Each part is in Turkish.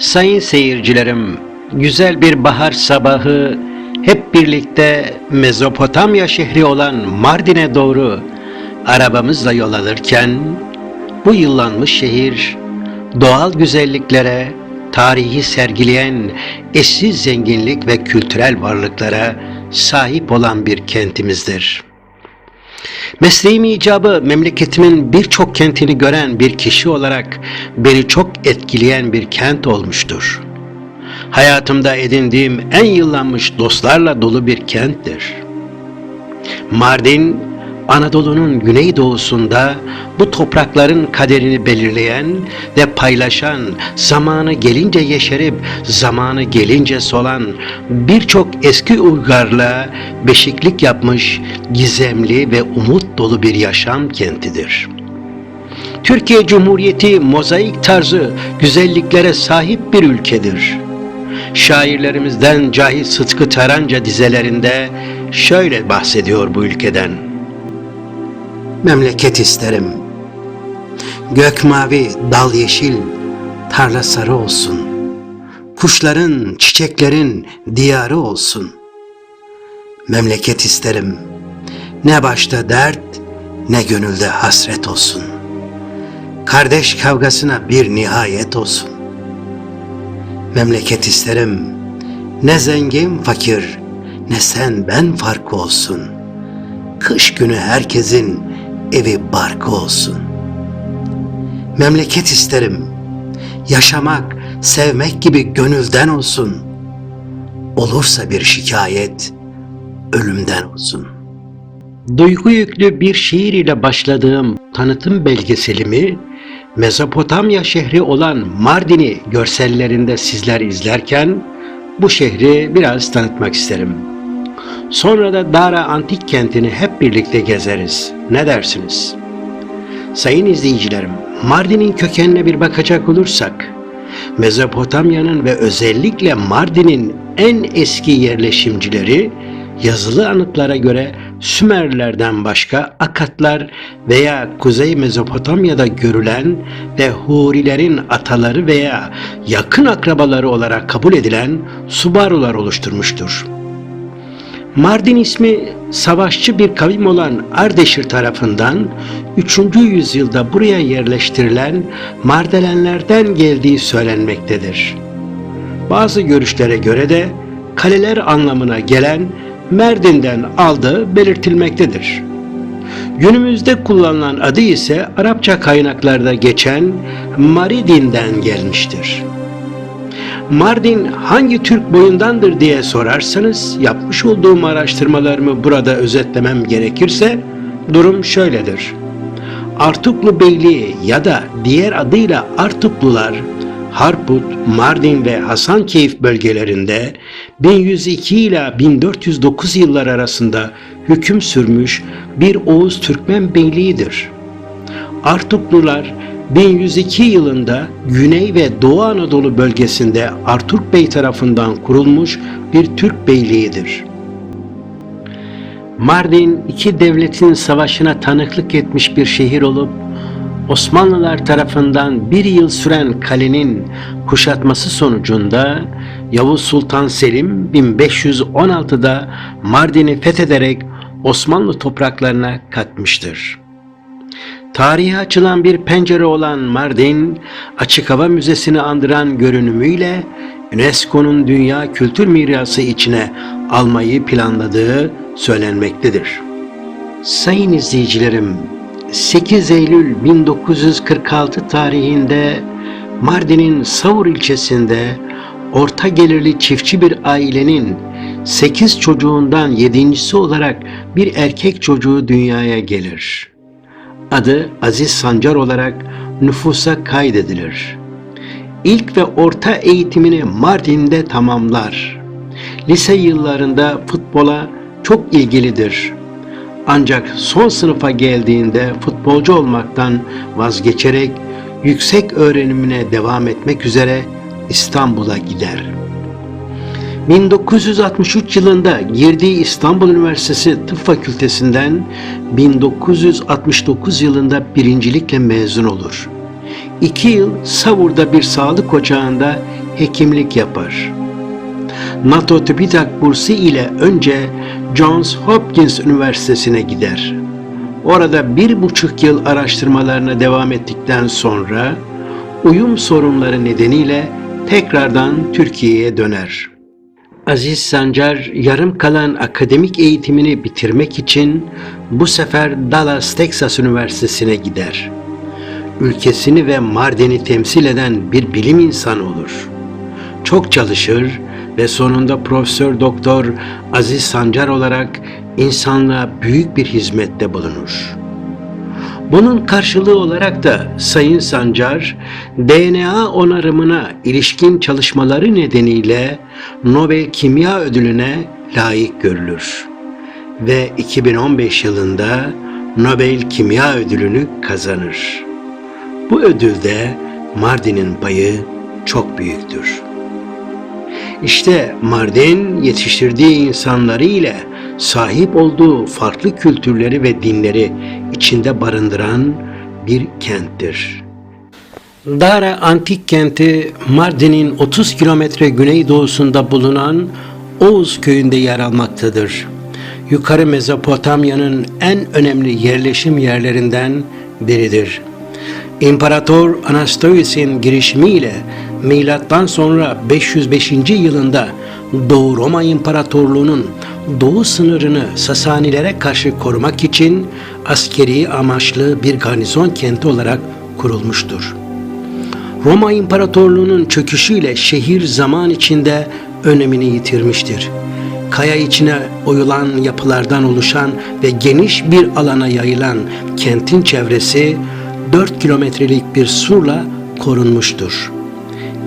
Sayın seyircilerim, güzel bir bahar sabahı hep birlikte Mezopotamya şehri olan Mardin'e doğru arabamızla yol alırken bu yıllanmış şehir doğal güzelliklere, tarihi sergileyen eşsiz zenginlik ve kültürel varlıklara sahip olan bir kentimizdir. Mesleğim icabı memleketimin birçok kentini gören bir kişi olarak beni çok etkileyen bir kent olmuştur. Hayatımda edindiğim en yıllanmış dostlarla dolu bir kenttir. Mardin, Anadolu'nun güneydoğusunda bu toprakların kaderini belirleyen ve paylaşan, zamanı gelince yeşerip zamanı gelince solan birçok eski uygarlığa beşiklik yapmış gizemli ve umut dolu bir yaşam kentidir. Türkiye Cumhuriyeti mozaik tarzı güzelliklere sahip bir ülkedir. Şairlerimizden Cahit Sıtkı Taranca dizelerinde şöyle bahsediyor bu ülkeden. Memleket isterim. Gök mavi, dal yeşil, tarla sarı olsun. Kuşların, çiçeklerin diyarı olsun. Memleket isterim. Ne başta dert, ne gönülde hasret olsun. Kardeş kavgasına bir nihayet olsun. Memleket isterim. Ne zengin fakir, ne sen ben farkı olsun. Kış günü herkesin evi barkı olsun. Memleket isterim. Yaşamak, sevmek gibi gönülden olsun. Olursa bir şikayet, ölümden olsun. Duygu yüklü bir şiir ile başladığım tanıtım belgeselimi Mezopotamya şehri olan Mardin'i görsellerinde sizler izlerken bu şehri biraz tanıtmak isterim. Sonra da Dara Antik Kenti'ni hep birlikte gezeriz. Ne dersiniz? Sayın izleyicilerim, Mardin'in kökenine bir bakacak olursak, Mezopotamya'nın ve özellikle Mardin'in en eski yerleşimcileri yazılı anıtlara göre Sümerlilerden başka Akatlar veya Kuzey Mezopotamya'da görülen ve Hurilerin ataları veya yakın akrabaları olarak kabul edilen Subarular oluşturmuştur. Mardin ismi savaşçı bir kavim olan Ardeşir tarafından 3. yüzyılda buraya yerleştirilen Mardelenlerden geldiği söylenmektedir. Bazı görüşlere göre de kaleler anlamına gelen Merdin'den aldığı belirtilmektedir. Günümüzde kullanılan adı ise Arapça kaynaklarda geçen Maridin'den gelmiştir. Mardin hangi Türk boyundandır diye sorarsanız yapmış olduğum araştırmalarımı burada özetlemem gerekirse durum şöyledir. Artuklu Beyliği ya da diğer adıyla Artuklular Harput, Mardin ve Hasankeyf bölgelerinde 1102 ila 1409 yıllar arasında hüküm sürmüş bir Oğuz Türkmen beyliğidir. Artuklular 1102 yılında Güney ve Doğu Anadolu bölgesinde Artuk Bey tarafından kurulmuş bir Türk beyliğidir. Mardin iki devletin savaşına tanıklık etmiş bir şehir olup Osmanlılar tarafından bir yıl süren kalenin kuşatması sonucunda Yavuz Sultan Selim 1516'da Mardin'i fethederek Osmanlı topraklarına katmıştır. Tarihe açılan bir pencere olan Mardin, açık hava müzesini andıran görünümüyle UNESCO'nun Dünya Kültür Mirası içine almayı planladığı söylenmektedir. Sayın izleyicilerim, 8 Eylül 1946 tarihinde Mardin'in Savur ilçesinde orta gelirli çiftçi bir ailenin 8 çocuğundan yedincisi olarak bir erkek çocuğu dünyaya gelir. Adı Aziz Sancar olarak nüfusa kaydedilir. İlk ve orta eğitimini Mardin'de tamamlar. Lise yıllarında futbola çok ilgilidir. Ancak son sınıfa geldiğinde futbolcu olmaktan vazgeçerek yüksek öğrenimine devam etmek üzere İstanbul'a gider. 1963 yılında girdiği İstanbul Üniversitesi Tıp Fakültesinden 1969 yılında birincilikle mezun olur. İki yıl Savur'da bir sağlık ocağında hekimlik yapar. NATO TÜBİTAK bursu ile önce Johns Hopkins Üniversitesi'ne gider. Orada bir buçuk yıl araştırmalarına devam ettikten sonra uyum sorunları nedeniyle tekrardan Türkiye'ye döner. Aziz Sancar yarım kalan akademik eğitimini bitirmek için bu sefer Dallas Texas Üniversitesi'ne gider. Ülkesini ve Mardin'i temsil eden bir bilim insanı olur. Çok çalışır ve sonunda Profesör Doktor Aziz Sancar olarak insanlığa büyük bir hizmette bulunur. Bunun karşılığı olarak da Sayın Sancar, DNA onarımına ilişkin çalışmaları nedeniyle Nobel Kimya Ödülüne layık görülür. Ve 2015 yılında Nobel Kimya Ödülünü kazanır. Bu ödülde Mardin'in payı çok büyüktür. İşte Mardin yetiştirdiği insanları ile sahip olduğu farklı kültürleri ve dinleri içinde barındıran bir kenttir. Dara Antik Kenti Mardin'in 30 kilometre güneydoğusunda bulunan Oğuz köyünde yer almaktadır. Yukarı Mezopotamya'nın en önemli yerleşim yerlerinden biridir. İmparator Anastasius'in girişimiyle milattan sonra 505. yılında Doğu Roma İmparatorluğu'nun doğu sınırını Sasanilere karşı korumak için askeri amaçlı bir garnizon kenti olarak kurulmuştur. Roma İmparatorluğu'nun çöküşüyle şehir zaman içinde önemini yitirmiştir. Kaya içine oyulan yapılardan oluşan ve geniş bir alana yayılan kentin çevresi 4 kilometrelik bir surla korunmuştur.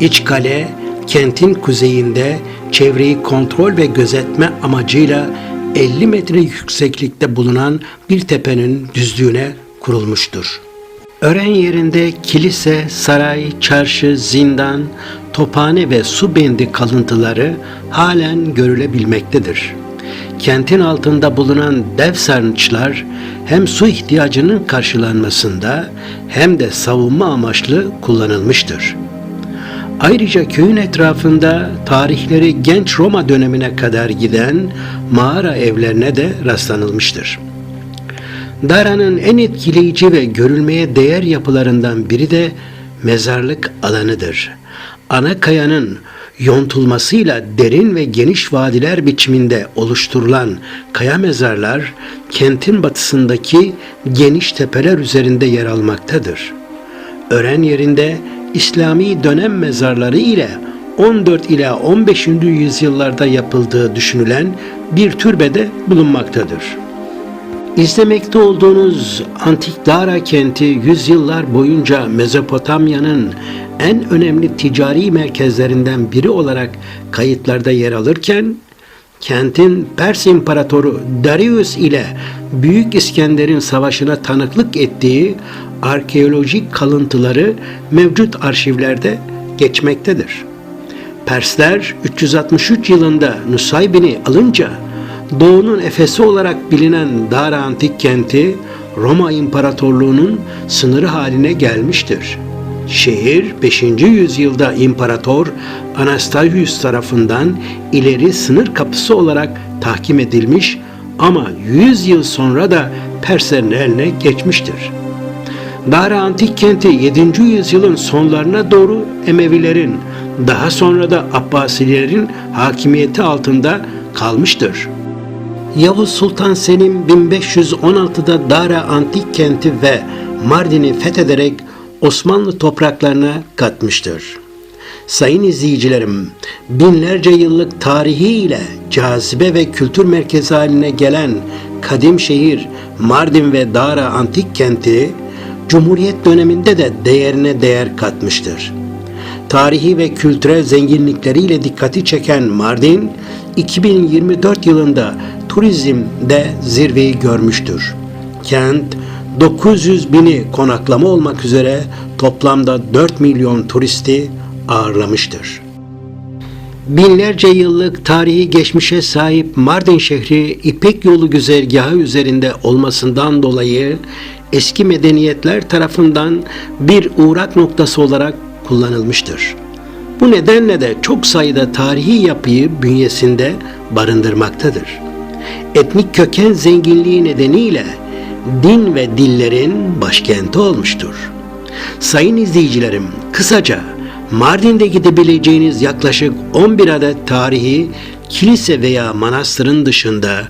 İç kale kentin kuzeyinde çevreyi kontrol ve gözetme amacıyla 50 metre yükseklikte bulunan bir tepenin düzlüğüne kurulmuştur. Ören yerinde kilise, saray, çarşı, zindan, tophane ve su bendi kalıntıları halen görülebilmektedir. Kentin altında bulunan dev sarnıçlar hem su ihtiyacının karşılanmasında hem de savunma amaçlı kullanılmıştır. Ayrıca köyün etrafında tarihleri genç Roma dönemine kadar giden mağara evlerine de rastlanılmıştır. Dara'nın en etkileyici ve görülmeye değer yapılarından biri de mezarlık alanıdır. Ana kayanın yontulmasıyla derin ve geniş vadiler biçiminde oluşturulan kaya mezarlar kentin batısındaki geniş tepeler üzerinde yer almaktadır. Ören yerinde İslami dönem mezarları ile 14 ila 15. yüzyıllarda yapıldığı düşünülen bir türbede bulunmaktadır. İzlemekte olduğunuz antik Dara kenti yüzyıllar boyunca Mezopotamya'nın en önemli ticari merkezlerinden biri olarak kayıtlarda yer alırken, kentin Pers İmparatoru Darius ile Büyük İskender'in savaşına tanıklık ettiği arkeolojik kalıntıları mevcut arşivlerde geçmektedir. Persler 363 yılında Nusaybin'i alınca Doğu'nun Efes'i olarak bilinen Dara Antik kenti Roma İmparatorluğu'nun sınırı haline gelmiştir. Şehir 5. yüzyılda İmparator Anastasius tarafından ileri sınır kapısı olarak tahkim edilmiş ama 100 yıl sonra da Perslerin eline geçmiştir. Dara Antik Kenti 7. yüzyılın sonlarına doğru Emevilerin, daha sonra da Abbasilerin hakimiyeti altında kalmıştır. Yavuz Sultan Selim 1516'da Dara Antik Kenti ve Mardin'i fethederek Osmanlı topraklarına katmıştır. Sayın izleyicilerim, binlerce yıllık tarihiyle cazibe ve kültür merkezi haline gelen kadim şehir Mardin ve Dara Antik Kenti, Cumhuriyet döneminde de değerine değer katmıştır. Tarihi ve kültürel zenginlikleriyle dikkati çeken Mardin, 2024 yılında turizmde zirveyi görmüştür. Kent, 900 bini konaklama olmak üzere toplamda 4 milyon turisti ağırlamıştır. Binlerce yıllık tarihi geçmişe sahip Mardin şehri İpek yolu güzergahı üzerinde olmasından dolayı eski medeniyetler tarafından bir uğrak noktası olarak kullanılmıştır. Bu nedenle de çok sayıda tarihi yapıyı bünyesinde barındırmaktadır. Etnik köken zenginliği nedeniyle din ve dillerin başkenti olmuştur. Sayın izleyicilerim, kısaca Mardin'de gidebileceğiniz yaklaşık 11 adet tarihi kilise veya manastırın dışında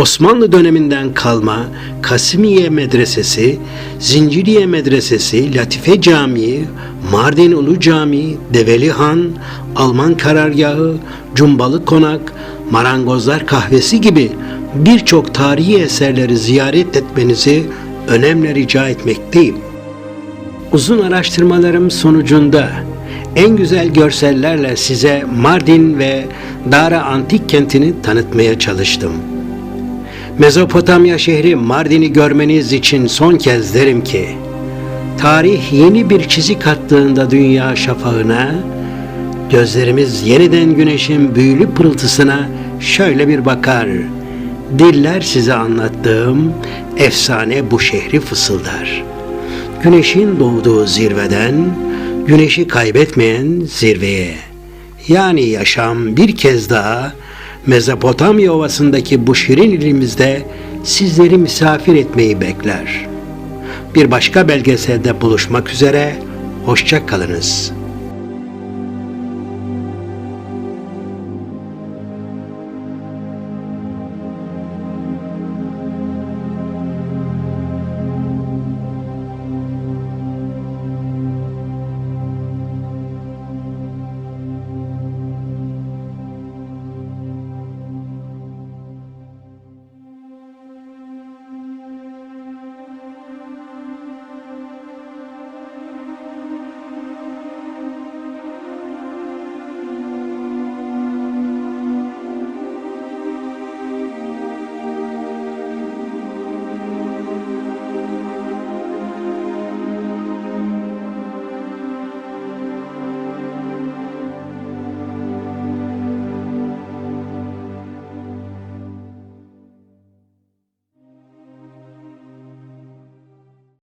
Osmanlı döneminden kalma Kasimiye Medresesi, Zinciriye Medresesi, Latife Camii, Mardin Ulu Camii, Develi Han, Alman Karargahı, Cumbalı Konak, Marangozlar Kahvesi gibi birçok tarihi eserleri ziyaret etmenizi önemli rica etmekteyim. Uzun araştırmalarım sonucunda en güzel görsellerle size Mardin ve Dara Antik kentini tanıtmaya çalıştım. Mezopotamya şehri Mardin'i görmeniz için son kez derim ki, tarih yeni bir çizik attığında dünya şafağına, gözlerimiz yeniden güneşin büyülü pırıltısına şöyle bir bakar. Diller size anlattığım efsane bu şehri fısıldar. Güneşin doğduğu zirveden, güneşi kaybetmeyen zirveye. Yani yaşam bir kez daha Mezopotamya Ovası'ndaki bu şirin ilimizde sizleri misafir etmeyi bekler. Bir başka belgeselde buluşmak üzere, hoşça kalınız.''